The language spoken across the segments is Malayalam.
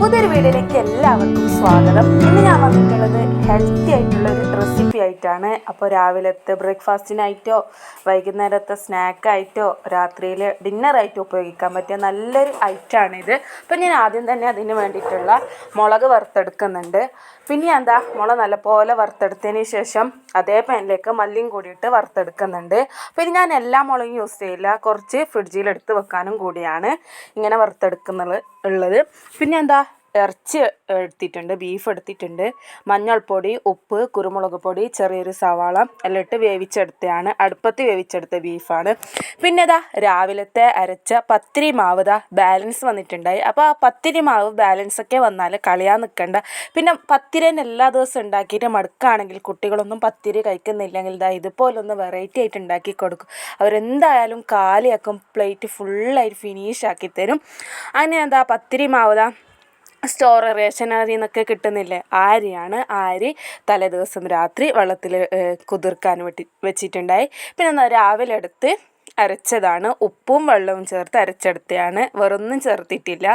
പുതിയൊരു വീഡിയോയിലേക്ക് എല്ലാവർക്കും സ്വാഗതം. ഇന്ന് ഞാൻ വന്നിട്ടുള്ളത് ഹെൽത്തി ആയിട്ടുള്ള ഒരു റെസിപ്പി ആയിട്ടാണ്. അപ്പോൾ രാവിലത്തെ ബ്രേക്ക്ഫാസ്റ്റിനായിട്ടോ വൈകുന്നേരത്തെ സ്നാക്കായിട്ടോ രാത്രിയിൽ ഡിന്നറായിട്ടോ ഉപയോഗിക്കാൻ പറ്റിയ നല്ലൊരു ഐറ്റമാണിത് അപ്പോൾ ഞാൻ ആദ്യം തന്നെ അതിന് വേണ്ടിയിട്ടുള്ള മുളക് വറുത്തെടുക്കുന്നുണ്ട്. പിന്നെ എന്താ മുളക് നല്ലപോലെ വറുത്തെടുത്തതിന് ശേഷം അതേ പാനിലേക്ക് മല്ലിയും കൂടിയിട്ട് വറുത്തെടുക്കുന്നുണ്ട്. പിന്നെ ഞാൻ എല്ലാ മുളകും യൂസ് ചെയ്യില്ല. കുറച്ച് ഫ്രിഡ്ജിൽ എടുത്ത് വെക്കാനും കൂടിയാണ് ഇങ്ങനെ വറുത്തെടുക്കുന്നത് ഉള്ളത്. പിന്നെ എന്താ ഇറച്ചി എടുത്തിട്ടുണ്ട് ബീഫ് എടുത്തിട്ടുണ്ട്. മഞ്ഞൾപ്പൊടി ഉപ്പ് കുരുമുളക് പൊടി ചെറിയൊരു സവാള എല്ലാം ഇട്ട് വേവിച്ചെടുത്തതാണ്. അടുപ്പത്ത് വേവിച്ചെടുത്ത ബീഫാണ് പിന്നെ ഇതാ രാവിലത്തെ അരച്ച പത്തിരി മാവ് ഇതാ ബാലൻസ് വന്നിട്ടുണ്ടായി. അപ്പോൾ ആ പത്തിരി മാവ് ബാലൻസ് ഒക്കെ വന്നാൽ കളിയാൻ നിൽക്കണ്ട. പിന്നെ പത്തിരിനെ എല്ലാ ദിവസവും ഉണ്ടാക്കിയിട്ട് മടുക്കുകയാണെങ്കിൽ കുട്ടികളൊന്നും പത്തിരി കഴിക്കുന്നില്ലെങ്കിൽ ഇതാ ഇതുപോലൊന്ന് വെറൈറ്റി ആയിട്ട് ഉണ്ടാക്കി കൊടുക്കും. അവരെന്തായാലും കാലിയാക്കും പ്ലേറ്റ് ഫുള്ളായിട്ട് ഫിനിഷ് ആക്കി തരും. അങ്ങനെ എന്താ പത്തിരി മാവ് സ്റ്റോർ എന്നൊക്കെ കിട്ടുന്നില്ലേ? ആരിയാണ് ആരി തലേ ദിവസം തലേദിവസം രാത്രി വെള്ളത്തിൽ കുതിർക്കാൻ വെട്ടി വെച്ചിട്ടുണ്ടായി. പിന്നെ രാവിലെ എടുത്ത് അരച്ചതാണ്. ഉപ്പും വെള്ളവും ചേർത്ത് അരച്ചെടുത്തതാണ് വെറൊന്നും ചേർത്തിട്ടില്ല.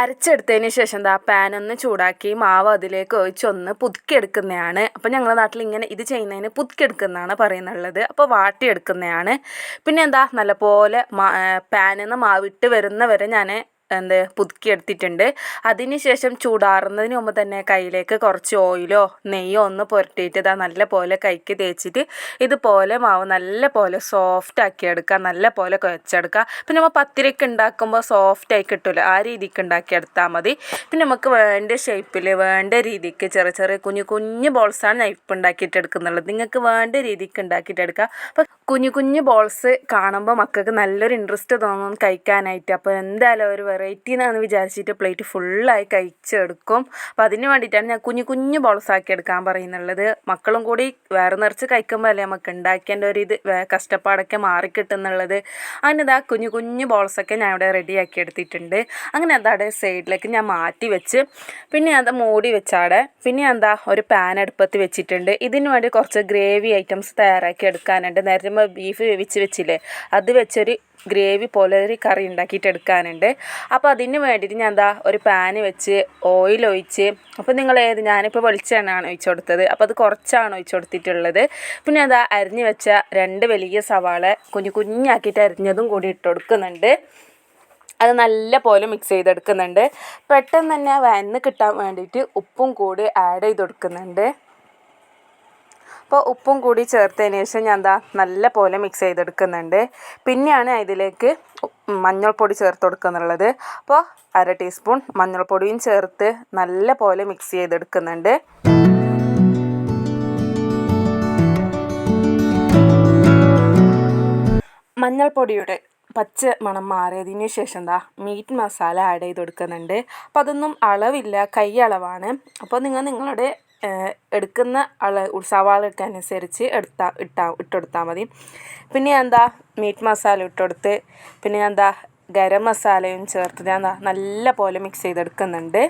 അരച്ചെടുത്തതിന് ശേഷം എന്താ പാൻ ഒന്ന് ചൂടാക്കി മാവ് അതിലേക്ക് ഒഴിച്ചൊന്ന് പുതുക്കിയെടുക്കുന്നതാണ്. അപ്പോൾ ഞങ്ങളുടെ നാട്ടിൽ ഇങ്ങനെ ഇത് ചെയ്യുന്നതിന് പുതുക്കിയെടുക്കുന്നതാണ് പറയുന്നുള്ളത്. അപ്പോൾ വാട്ടിയെടുക്കുന്നതാണ്. പിന്നെ എന്താ നല്ലപോലെ പാനിൽ നിന്ന് മാവിട്ട് വരുന്നവരെ ഞാൻ എന്ത് പുതുക്കിയെടുത്തിട്ടുണ്ട്. അതിന് ശേഷം ചൂടാറുന്നതിന് മുമ്പ് തന്നെ കയ്യിലേക്ക് കുറച്ച് ഓയിലോ നെയ്യോ ഒന്ന് പുരട്ടിയിട്ട് ഇതാ നല്ല പോലെ കൈക്ക് തേച്ചിട്ട് ഇതുപോലെ മാവ് നല്ല പോലെ സോഫ്റ്റ് ആക്കി എടുക്കുക നല്ല പോലെ കുഴച്ചെടുക്കുക. പിന്നെ നമ്മൾ പത്തിരിക്ക് ഉണ്ടാക്കുമ്പോൾ സോഫ്റ്റ് ആയി കിട്ടില്ല ആ രീതിക്ക് ഉണ്ടാക്കിയെടുത്താൽ മതി. പിന്നെ നമുക്ക് വേണ്ട ഷേപ്പിൽ വേണ്ട രീതിക്ക് ചെറിയ ചെറിയ കുഞ്ഞു കുഞ്ഞു ബോൾസാണ് ഇപ്പം ഉണ്ടാക്കിയിട്ട് എടുക്കുന്നുള്ളത്. നിങ്ങൾക്ക് വേണ്ട രീതിക്ക് ഉണ്ടാക്കിയിട്ട് എടുക്കുക. അപ്പോൾ കുഞ്ഞു കുഞ്ഞു ബോൾസ് കാണുമ്പോൾ മക്കൾക്ക് നല്ലൊരു ഇൻട്രസ്റ്റ് തോന്നും കഴിക്കാനായിട്ട്. അപ്പോൾ എന്തായാലും ഒരു വെറൈറ്റി എന്നാണ് വിചാരിച്ചിട്ട് പ്ലേറ്റ് ഫുള്ളായി കഴിച്ചെടുക്കും. അപ്പോൾ അതിന് വേണ്ടിയിട്ടാണ് ഞാൻ കുഞ്ഞു കുഞ്ഞു ബോൾസ് ആക്കി എടുക്കാൻ പറയുന്നുള്ളത്. മക്കളും കൂടി വേറെ നിറച്ച് കഴിക്കുമ്പോൾ അല്ലേ നമുക്ക് ഉണ്ടാക്കേണ്ട ഒരു ഇത് കഷ്ടപ്പാടൊക്കെ മാറിക്കിട്ടുന്നുള്ളത് അങ്ങനെ ഇതാ കുഞ്ഞു കുഞ്ഞു ബോൾസൊക്കെ ഞാൻ ഇവിടെ റെഡിയാക്കി എടുത്തിട്ടുണ്ട്. അങ്ങനെ അതവിടെ സൈഡിലേക്ക് ഞാൻ മാറ്റി വെച്ച് പിന്നെ അത് മൂടി വെച്ചാടെ പിന്നെ എന്താ ഒരു പാൻ അടുപ്പത്ത് വെച്ചിട്ടുണ്ട്. ഇതിന് വേണ്ടി കുറച്ച് ഗ്രേവി ഐറ്റംസ് തയ്യാറാക്കി എടുക്കാനുണ്ട്. നേരത്തെ നമ്മൾ ബീഫ് വേവിച്ച് വെച്ചില്ലേ? അത് വെച്ചൊരു ഗ്രേവി പോലെ ഒരു കറി ഉണ്ടാക്കിയിട്ട് എടുക്കാനുണ്ട്. അപ്പോൾ അതിന് വേണ്ടിയിട്ട് ഞാൻ എന്താ ഒരു പാൻ വെച്ച് ഓയിൽ ഒഴിച്ച് അപ്പോൾ നിങ്ങൾ ഏത് ഞാനിപ്പോൾ വെളിച്ചെണ്ണയാണ് ഒഴിച്ചു കൊടുത്തത്. അപ്പോൾ അത് കുറച്ചാണ് ഒഴിച്ചു കൊടുത്തിട്ടുള്ളത്. പിന്നെ എന്താ അരിഞ്ഞ് വെച്ച രണ്ട് വലിയ സവാള കുഞ്ഞു കുഞ്ഞാക്കിയിട്ട് അരിഞ്ഞതും കൂടി ഇട്ട് കൊടുക്കുന്നുണ്ട്. അത് നല്ല പോലെ മിക്സ് ചെയ്തെടുക്കുന്നുണ്ട്. പെട്ടെന്ന് തന്നെ വന്ന് കിട്ടാൻ വേണ്ടിയിട്ട് ഉപ്പും കൂടി ആഡ് ചെയ്ത് കൊടുക്കുന്നുണ്ട്. അപ്പോൾ ഉപ്പും കൂടി ചേർത്തതിന് ശേഷം ഞാൻ എന്താ നല്ല പോലെ മിക്സ് ചെയ്തെടുക്കുന്നുണ്ട്. പിന്നെയാണ് ഇതിലേക്ക് മഞ്ഞൾപ്പൊടി ചേർത്ത് കൊടുക്കുന്നുള്ളത്. അപ്പോൾ അര ടീസ്പൂൺ മഞ്ഞൾപ്പൊടിയും ചേർത്ത് നല്ല പോലെ മിക്സ് ചെയ്തെടുക്കുന്നുണ്ട്. മഞ്ഞൾപ്പൊടിയുടെ പച്ച മണം മാറിയതിന് ശേഷം എന്താ മീറ്റ് മസാല ആഡ് ചെയ്ത് കൊടുക്കുന്നുണ്ട് അപ്പോൾ അതൊന്നും അളവില്ല കൈ അളവാണ് അപ്പോൾ നിങ്ങൾ നിങ്ങളുടെ എടുക്കുന്ന അള സവാളയ്ക്ക് അനുസരിച്ച് എടുത്താൽ ഇട്ടാ ഇട്ടുകൊടുത്താൽ മതി. പിന്നെ എന്താ മീറ്റ് മസാല ഇട്ടുകൊടുത്ത് പിന്നെ എന്താ ഗരം മസാലയും ചേർത്ത് ഞാൻ നല്ല പോലെ മിക്സ് ചെയ്തെടുക്കുന്നുണ്ട്.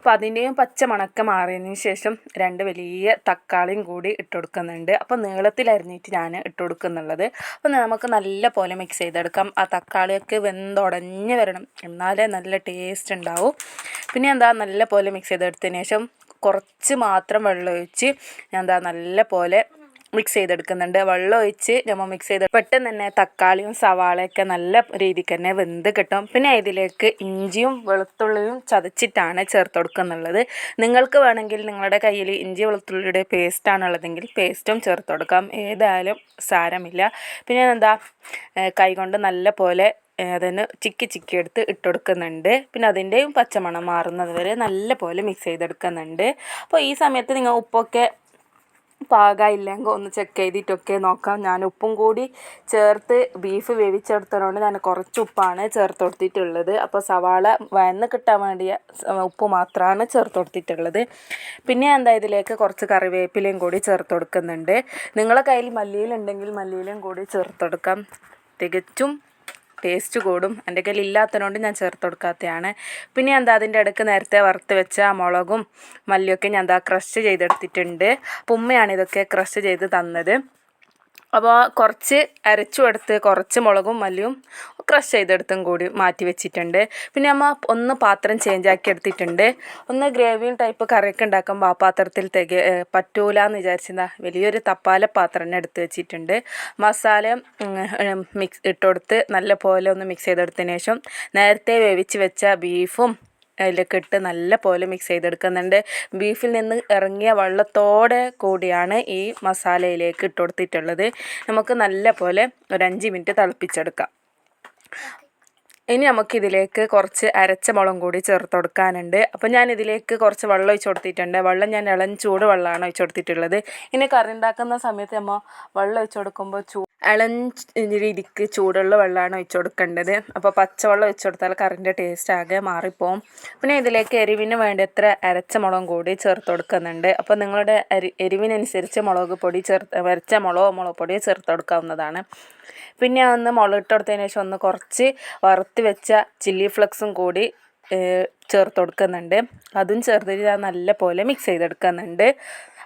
അപ്പോൾ അതിന്റെയും പച്ച മണക്ക മാറിയതിന് ശേഷം രണ്ട് വലിയ തക്കാളിയും കൂടി ഇട്ട് കൊടുക്കുന്നുണ്ട് അപ്പോൾ നീളത്തിലരിഞ്ഞിട്ട് ഞാൻ ഇട്ട് കൊടുക്കുന്നുള്ളത് അപ്പോൾ നമുക്ക് നല്ല പോലെ മിക്സ് ചെയ്തെടുക്കാം. ആ തക്കാളിയൊക്കെ വെന്തുടഞ്ഞ് വരണം. എന്നാലേ നല്ല ടേസ്റ്റ് ഉണ്ടാവും പിന്നെ എന്താ നല്ല പോലെ മിക്സ് ചെയ്തെടുത്തതിന് ശേഷം കുറച്ച് മാത്രം വെള്ളം ഒഴിച്ച് ഞാൻ എന്താ നല്ല പോലെ മിക്സ് ചെയ്തെടുക്കുന്നുണ്ട്. വെള്ളം ഒഴിച്ച് നമ്മൾ മിക്സ് ചെയ്ത് പെട്ടെന്ന് തന്നെ തക്കാളിയും സവാളയൊക്കെ നല്ല രീതിക്ക് തന്നെ വെന്ത് കിട്ടും. പിന്നെ ഇതിലേക്ക് ഇഞ്ചിയും വെളുത്തുള്ളിയും ചതച്ചിട്ടാണ് ചേർത്ത് കൊടുക്കുന്നുള്ളത്. നിങ്ങൾക്ക് വേണമെങ്കിൽ നിങ്ങളുടെ കയ്യിൽ ഇഞ്ചി വെളുത്തുള്ളിയുടെ പേസ്റ്റാണുള്ളതെങ്കിൽ പേസ്റ്റും ചേർത്ത് കൊടുക്കാം. ഏതായാലും സാരമില്ല. പിന്നെ എന്താ കൈകൊണ്ട് നല്ല പോലെ അതിന് ചിക്കി ചിക്കി എടുത്ത് ഇട്ടുകൊടുക്കുന്നുണ്ട് പിന്നെ അതിന്റെയും പച്ചമണം മാറുന്നത് വരെ നല്ല പോലെ മിക്സ് ചെയ്തെടുക്കുന്നുണ്ട്. അപ്പോൾ ഈ സമയത്ത് നിങ്ങൾ ഉപ്പൊക്കെ പാകമില്ലെങ്കിൽ ഒന്ന് ചെക്ക് ചെയ്തിട്ടൊക്കെ നോക്കാം. ഞാൻ ഉപ്പും കൂടി ചേർത്ത് ബീഫ് വേവിച്ചെടുത്തതുകൊണ്ട് ഞാൻ കുറച്ച് ഉപ്പാണ് ചേർത്ത് കൊടുത്തിട്ടുള്ളത്. അപ്പോൾ സവാള വയന്ന് കിട്ടാൻ വേണ്ടിയ ഉപ്പ് മാത്രമാണ് ചേർത്ത് കൊടുത്തിട്ടുള്ളത്. പിന്നെ എന്താ ഇതിലേക്ക് കുറച്ച് കറിവേപ്പിലയും കൂടി ചേർത്ത് കൊടുക്കുന്നുണ്ട്. നിങ്ങളെ കയ്യിൽ മല്ലിയിലുണ്ടെങ്കിൽ മല്ലിയിലും കൂടി ചേർത്ത് കൊടുക്കാം. തികച്ചും ടേസ്റ്റ് കൂടും. എന്റെ കയ്യിൽ ഇല്ലാത്തതുകൊണ്ട് ഞാൻ ചേർത്ത് കൊടുക്കാത്തതാണ് പിന്നെ എന്താ അതിന്റെ ഇടയ്ക്ക് നേരത്തെ വറുത്ത് വെച്ച മുളകും മല്ലിയൊക്കെ ഞാൻ എന്താ ക്രഷ് ചെയ്തെടുത്തിട്ടുണ്ട്. അപ്പം ഉമ്മയാണ് ഇതൊക്കെ ക്രഷ് ചെയ്ത് തന്നത്. അപ്പോൾ കുറച്ച് അരച്ചു എടുത്ത് കുറച്ച് മുളകും മല്ലിയും ക്രഷ് ചെയ്തെടുത്തും കൂടി മാറ്റി വെച്ചിട്ടുണ്ട്. പിന്നെ അമ്മ ഒന്ന് പാത്രം ചേഞ്ച് ആക്കി എടുത്തിട്ടുണ്ട്. ഒന്ന് ഗ്രേവിയും ടൈപ്പ് കറിയൊക്കെ ഉണ്ടാക്കുമ്പോൾ ആ പാത്രത്തിൽ തിക പറ്റൂല എന്ന് വിചാരിച്ചതാ വലിയൊരു തപ്പാല പാത്രം തന്നെ എടുത്ത് വെച്ചിട്ടുണ്ട്. മസാല മിക്സ് ഇട്ടുകൊടുത്ത് നല്ല പോലെ ഒന്ന് മിക്സ് ചെയ്തെടുത്തതിന് ശേഷം നേരത്തെ വേവിച്ച് വെച്ച ബീഫും അതിലേക്ക് ഇട്ട് നല്ല പോലെ മിക്സ് ചെയ്തെടുക്കുന്നുണ്ട്. ബീഫിൽ നിന്ന് ഇറങ്ങിയ വെള്ളത്തോടെ കൂടിയാണ് ഈ മസാലയിലേക്ക് ഇട്ട് കൊടുത്തിട്ടുള്ളത്. നമുക്ക് നല്ല പോലെ ഒരു അഞ്ച് മിനിറ്റ് തിളപ്പിച്ചെടുക്കാം. ഇനി നമുക്കിതിലേക്ക് കുറച്ച് അരച്ച മുളം കൂടി ചേർത്ത് കൊടുക്കാനുണ്ട്. അപ്പോൾ ഞാൻ ഇതിലേക്ക് കുറച്ച് വെള്ളം ഒഴിച്ച് കൊടുത്തിട്ടുണ്ട്. വെള്ളം ഞാൻ ഇളം ചൂട് വെള്ളമാണ് ഒഴിച്ച് കൊടുത്തിട്ടുള്ളത്. ഇനി കറി ഉണ്ടാക്കുന്ന സമയത്ത് നമ്മൾ വെള്ളം ഒഴിച്ച് കൊടുക്കുമ്പോൾ ചൂ ഇളം രീതിക്ക് ചൂടുള്ള വെള്ളമാണ് ഒഴിച്ച് കൊടുക്കേണ്ടത് അപ്പോൾ പച്ചവെള്ളം വെച്ച് കൊടുത്താൽ കറിന്റെ ടേസ്റ്റ് ആകെ മാറിപ്പോവും. പിന്നെ ഇതിലേക്ക് എരിവിന് വേണ്ടത്ര അരച്ച മുളകും കൂടി ചേർത്ത് കൊടുക്കുന്നുണ്ട്. അപ്പോൾ നിങ്ങളുടെ എരി എരിവിനനുസരിച്ച് മുളക് പൊടി ചേർത്ത് അരച്ച മുളകോ മുളക് പൊടിയോ ചേർത്ത് കൊടുക്കാവുന്നതാണ്. പിന്നെ ഒന്ന് മുളകിട്ട് കൊടുത്തതിന് ശേഷം ഒന്ന് കുറച്ച് വറുത്ത് വെച്ച ചില്ലി ഫ്ലക്സും കൂടി ചേർത്ത് കൊടുക്കുന്നുണ്ട്. അതും ചേർത്തിട്ട് നല്ല പോലെ മിക്സ് ചെയ്തെടുക്കുന്നുണ്ട്.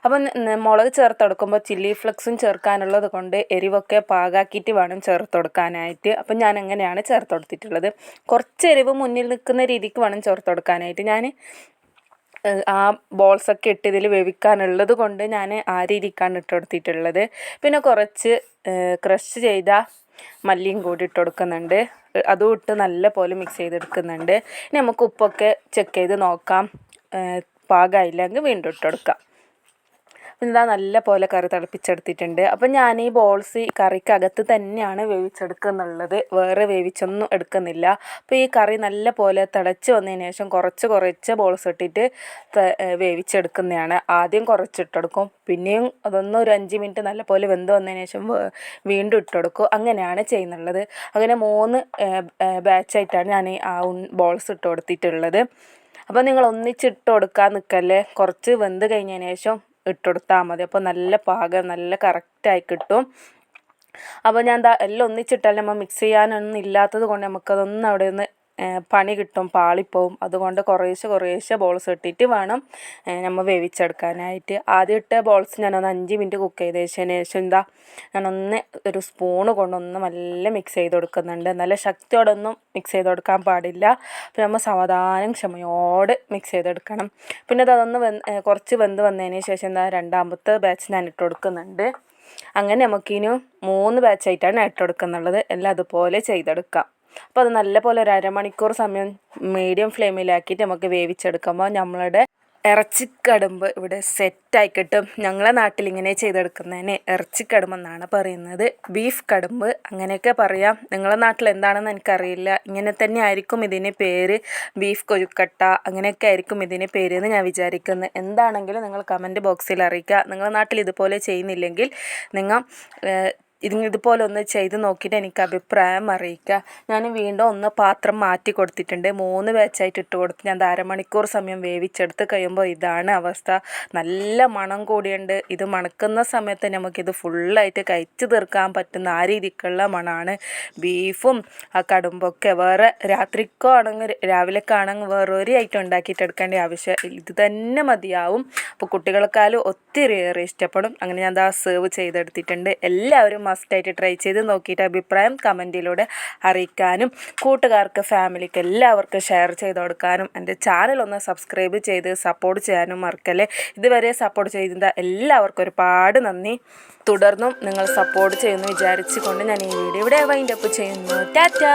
അപ്പം മുളക് ചേർത്ത് കൊടുക്കുമ്പോൾ ചില്ലി ഫ്ലെക്സും ചേർക്കാനുള്ളത് കൊണ്ട് എരിവൊക്കെ പാകാക്കിയിട്ട് വേണം ചേർത്ത് കൊടുക്കാനായിട്ട്. അപ്പം ഞാൻ അങ്ങനെയാണ് ചേർത്ത് കൊടുത്തിട്ടുള്ളത്. കുറച്ച് എരിവ് മുന്നിൽ നിൽക്കുന്ന രീതിക്ക് വേണം ചേർത്ത് കൊടുക്കാനായിട്ട്. ഞാൻ ആ ബോൾസൊക്കെ ഇട്ട് ഇതിൽ വേവിക്കാനുള്ളത് കൊണ്ട് ഞാൻ ആ രീതിക്കാണ് ഇട്ട് കൊടുത്തിട്ടുള്ളത്. പിന്നെ കുറച്ച് ക്രഷ് ചെയ്ത മല്ലിയും കൂടി ഇട്ട് കൊടുക്കുന്നുണ്ട്. അതും ഇട്ട് നല്ല പോലെ മിക്സ് ചെയ്തെടുക്കുന്നുണ്ട്. ഇനി നമുക്ക് ഉപ്പൊക്കെ ചെക്ക് ചെയ്ത് നോക്കാം. പാകമായില്ലെങ്കിൽ വീണ്ടും ഇട്ട് കൊടുക്കാം. ഇതാ നല്ല പോലെ കറി തിളപ്പിച്ചെടുത്തിട്ടുണ്ട്. അപ്പം ഞാൻ ഈ ബോൾസ് ഈ കറിക്കകത്ത് തന്നെയാണ് വേവിച്ചെടുക്കുന്നുള്ളത്. വേറെ വേവിച്ചൊന്നും എടുക്കുന്നില്ല. അപ്പോൾ ഈ കറി നല്ല പോലെ തിളച്ച് വന്നതിന് ശേഷം കുറച്ച് കുറച്ച് ബോൾസ് ഇട്ടിട്ട് വേവിച്ചെടുക്കുന്നതാണ്. ആദ്യം കുറച്ചിട്ടെടുക്കും. പിന്നെയും അതൊന്നും ഒരു അഞ്ച് മിനിറ്റ് നല്ല പോലെ വെന്ത് വന്നതിന് ശേഷം വീണ്ടും ഇട്ടെടുക്കും. അങ്ങനെയാണ് ചെയ്യുന്നുള്ളത്. അങ്ങനെ മൂന്ന് ബാച്ചായിട്ടാണ് ഞാൻ ആ ബോൾസ് ഇട്ട് കൊടുത്തിട്ടുള്ളത്. അപ്പോൾ നിങ്ങൾ ഒന്നിച്ചിട്ട് കൊടുക്കാൻ നിൽക്കല്ലേ കുറച്ച് വെന്ത് കഴിഞ്ഞതിന് ശേഷം ഇട്ടുകൊടുത്താൽ മതി. അപ്പോൾ നല്ല പാകം നല്ല കറക്റ്റായി കിട്ടും. അപ്പോൾ ഞാൻ എന്താ എല്ലാം ഒന്നിച്ചിട്ടാൽ നമ്മൾ മിക്സ് ചെയ്യാനൊന്നും ഇല്ലാത്തത് കൊണ്ട് നമുക്കതൊന്നും അവിടെ നിന്ന് പണി കിട്ടും പാളിപ്പോവും. അതുകൊണ്ട് കുറേശ്ശെ കുറേശ്ശെ ബോൾസ് ഇട്ടിട്ട് വേണം നമ്മൾ വേവിച്ചെടുക്കാനായിട്ട്. ആദ്യം ഇട്ട ബോൾസ് ഞാനൊന്ന് അഞ്ച് മിനിറ്റ് കുക്ക് ചെയ്ത ശേഷം എന്താ ഞാനൊന്ന് ഒരു സ്പൂണ് കൊണ്ടൊന്ന് നല്ല മിക്സ് ചെയ്ത് കൊടുക്കുന്നുണ്ട് നല്ല ശക്തിയോടൊന്നും മിക്സ് ചെയ്ത് കൊടുക്കാൻ പാടില്ല. പിന്നെ നമ്മൾ സാവധാനം ക്ഷമയോട് മിക്സ് ചെയ്തെടുക്കണം. പിന്നെ അതൊന്ന് വെന്ത് കുറച്ച് വെന്ത് വന്നതിന് ശേഷം എന്താ രണ്ടാമത്തെ ബാച്ച് ഞാൻ ഇട്ട് കൊടുക്കുന്നുണ്ട്. അങ്ങനെ നമുക്കിനി മൂന്ന് ബാച്ചായിട്ടാണ് ഇട്ടെടുക്കുന്നുള്ളത് എല്ലാം അതുപോലെ ചെയ്തെടുക്കാം. അപ്പോൾ അത് നല്ലപോലെ ഒരു അരമണിക്കൂർ സമയം മീഡിയം ഫ്ലെയിമിലാക്കിയിട്ട് നമുക്ക് വേവിച്ചെടുക്കുമ്പോൾ നമ്മളുടെ ഇറച്ചിക്കടുമ്പ് ഇവിടെ സെറ്റായി കിട്ടും ഞങ്ങളെ നാട്ടിൽ ഇങ്ങനെ ചെയ്തെടുക്കുന്നതിന് ഇറച്ചിക്കടുമ്പ് എന്നാണ് പറയുന്നത്. ബീഫ് കടുമ്പ് അങ്ങനെയൊക്കെ പറയാം. നിങ്ങളെ നാട്ടിൽ എന്താണെന്ന് എനിക്കറിയില്ല. ഇങ്ങനെ തന്നെ ആയിരിക്കും ഇതിന് പേര്. ബീഫ് കൊഴുക്കട്ട അങ്ങനെയൊക്കെ ആയിരിക്കും ഇതിന് പേര് എന്ന് ഞാൻ വിചാരിക്കുന്നത് എന്താണെങ്കിലും നിങ്ങൾ കമന്റ് ബോക്സിൽ അറിയിക്കുക. നിങ്ങളെ നാട്ടിൽ ഇതുപോലെ ചെയ്യുന്നില്ലെങ്കിൽ നിങ്ങൾ ഇത് ഇതുപോലെ ഒന്ന് ചെയ്ത് നോക്കിയിട്ട് എനിക്ക് അഭിപ്രായം അറിയിക്കുക. ഞാൻ വീണ്ടും ഒന്ന് പാത്രം മാറ്റി കൊടുത്തിട്ടുണ്ട്. മൂന്ന് ബാച്ചായിട്ട് ഇട്ട് കൊടുത്ത് ഞാൻ അരമണിക്കൂർ സമയം വേവിച്ചെടുത്ത് കഴിയുമ്പോൾ ഇതാണ് അവസ്ഥ. നല്ല മണം കൂടിയുണ്ട്. ഇത് മണക്കുന്ന സമയത്ത് നമുക്കിത് ഫുള്ളായിട്ട് കഴിച്ചു തീർക്കാൻ പറ്റുന്ന ആ രീതിക്കുള്ള മണമാണ് ബീഫും ആ കടുമ്പൊക്കെ വേറെ രാത്രിക്കോ ആണെങ്കിൽ രാവിലേക്കാണെങ്കിൽ വേറൊരു ഐറ്റം ഉണ്ടാക്കിയിട്ട് എടുക്കേണ്ട ആവശ്യം. ഇത് തന്നെ മതിയാവും. അപ്പോൾ കുട്ടികൾക്കാലും ഒത്തിരി ഏറെ ഇഷ്ടപ്പെടും. അങ്ങനെ ഞാൻ അത് സെർവ് ചെയ്തെടുത്തിട്ടുണ്ട്. എല്ലാവരും മസ്റ്റായിട്ട് ട്രൈ ചെയ്ത് നോക്കിയിട്ട് അഭിപ്രായം കമന്റിലൂടെ അറിയിക്കാനും കൂട്ടുകാർക്ക് ഫാമിലിക്ക് എല്ലാവർക്കും ഷെയർ ചെയ്ത് കൊടുക്കാനും എന്റെ ചാനൽ ഒന്ന് സബ്സ്ക്രൈബ് ചെയ്ത് സപ്പോർട്ട് ചെയ്യാനും മറക്കല്ലേ? ഇതുവരെ സപ്പോർട്ട് ചെയ്ത എല്ലാവർക്കും ഒരുപാട് നന്ദി. തുടർന്നും നിങ്ങൾ സപ്പോർട്ട് ചെയ്യുമെന്ന് വിചാരിച്ചുകൊണ്ട് ഞാൻ ഈ വീഡിയോ ഇവിടെ വൈൻഡപ്പ് ചെയ്യുന്നു. ടാറ്റാ